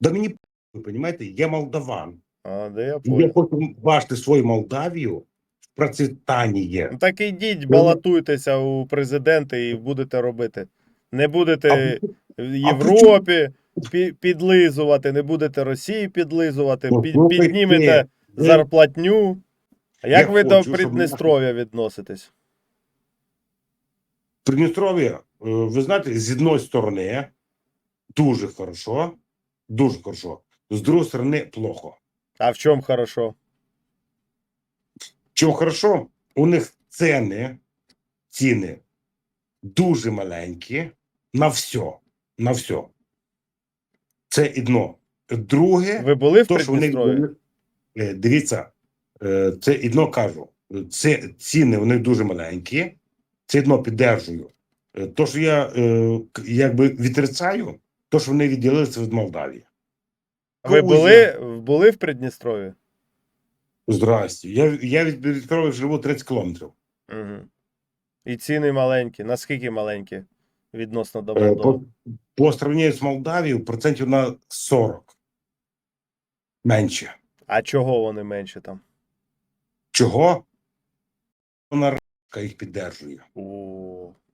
Да мені ви розумієте, я молдаван. А, де я Я хочу бачити свою Молдавію в процвітанні. Ну, Так ідіть, балотуйтеся у президенти і будете робити. Не будете в Європі пі- підлизувати, не будете Росії підлизувати, Ну, під, піднімете ви- зарплатню. А Я як ви до хочу, щоб Придністров'я відноситесь? Придністров'я, е, ви знаєте, з одної сторони дуже хорошо, дуже хорошо, з другої сторони плохо. А в чому хорошо? Чому хорошо? У них ціни, ціни дуже маленькі на все. На все. Це одно. Друге, Ви були в то, що вони Е, дивіться, е, це одно кажу. Це ціни вони дуже маленькі. Це одно піддержую. Е, То, що я якби відрицаю, то, що вони відділилися від Молдавії. Ви були, були в Придністров'ї? Здрасте. Я, я від Дністров'я живу 30 кілометрів. Угу. І ціни маленькі. Наскільки маленькі відносно до Е, Молдови? По, по сравненню з Молдавією процентів на 40. Менше. А чого вони менше там? Чого? Вона їх піддержує. У...